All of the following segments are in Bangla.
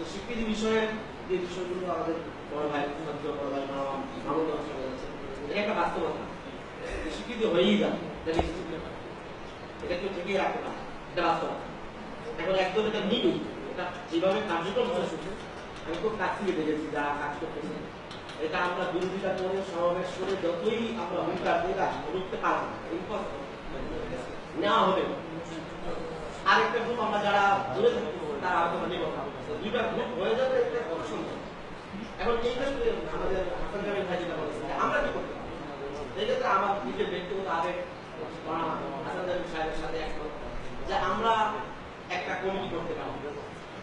তো স্বীকৃতি বিষয়ে যে বিষয়গুলো আমাদের বড় ভাই ছাত্র বড় ভাই মামা মামুন সঙ্গে যাচ্ছে এটা একটা বাস্তবতা। স্বীকৃতি হয়েই যাবে এটা নিশ্চিত। এটা কেউ ঠেকিয়ে রাখতে না। এটা বাস্তবতা। এখন একদম এটা নিবি এটা যেভাবে কার্যক্রম হচ্ছে আমি খুব কাছ থেকে দেখেছি যারা কাজ করতেছে। এটা আমরা বিরোধিতা করে, সমাবেশ করে যতই আমরা হুঙ্কার দিই না রুখতে পারব না। হবে আরেকটা গ্রুপ আমরা যারা দূরে থাকি, তারা হয়তো নেব না দুইটা গ্রুপ হয়ে যাবে, এটা সুন্দর এখন এই ক্ষেত্রে আমাদের হাসান জামিল ভাই যেটা বলেছেন, আমরা কি করতে পারি? এই আমার নিজের ব্যক্তিগত আবেগ হাসান জামিল সাহেবের সাথে একমত যে আমরা একটা কমিটি করতে পারি।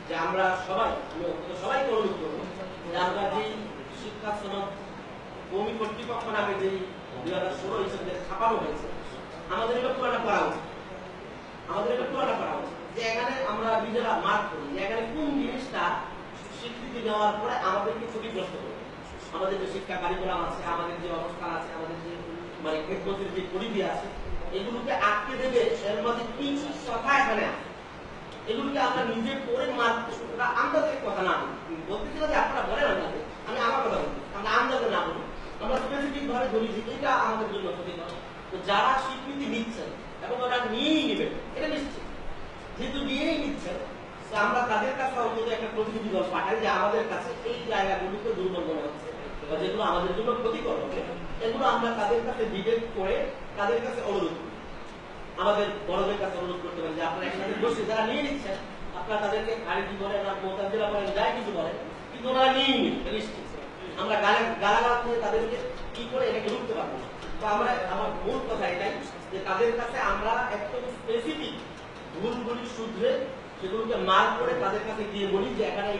যে আমরা সবাই সবাইকে অনুরোধ করব। যে আমরা যেই শিক্ষা সনদ, ভূমি কর্তৃপক্ষ নামে যেই দুই হাজার ষোলো হিসেবে ছাপানো হয়েছে। আমাদের এটা পুরাটা করা উচিত। আমাদের এটা করা উচিত। যে এখানে আমরা নিজেরা মার্ক করি, এখানে দেওয়ার পরে আমাদেরকে ক্ষতিগ্রস্ত করবে আমাদের যে শিক্ষা কারিকুলাম আছে, আমাদের যে অবস্থান আছে, আমাদের যে মানে খেদমতের যে পরিধি আছে, এগুলোকে আটকে দেবে এর মধ্যে কি কথা এখানে এগুলোকে আমরা নিজে পড়ে মার্ক ওটা আন্দাজের কথা না বলি। বলতে চাই যে আপনারা বলেন আন্দাজে আমি আমার কথা বলি আমরা আন্দাজে না বলি। আমরা স্পেসিফিক ভাবে বলি যে এটা আমাদের জন্য ক্ষতিকর। যারা স্বীকৃতি নিচ্ছেন এবং ওরা নিয়েই নেবেন এটা নিশ্চিত যেহেতু নিয়েই নিচ্ছেন তো আমরা তাদের কাছে অন্তত একটা প্রতিনিধি দল পাঠাই যে আমাদের কাছে এই জায়গাগুলোকে দুর্বল মনে হচ্ছে বা যেগুলো আমাদের জন্য ক্ষতিকর হবে, এগুলো আমরা তাদের কাছে ডিবেট করে তাদের কাছে অনুরোধ করি আমাদের বড়দের কাছে অনুরোধ করতে পারি যে আপনারা একসাথে বসে যারা নিয়ে নিচ্ছেন আপনারা তাদেরকে খারিজি বলেন, আর মোতাজিরা বলেন, যাই কিছু বলেন, কিন্তু ওনারা নিয়ে আমরা গালে করে তাদেরকে কি করে এটাকে রুখতে পারব। তো আমরা, আমার মূল কথা এটাই যে তাদের কাছে আমরা একদম স্পেসিফিক ভুলগুলি শুধরে সেগুলোকে মার করে তাদের কাছে গিয়ে বলি যে এখানে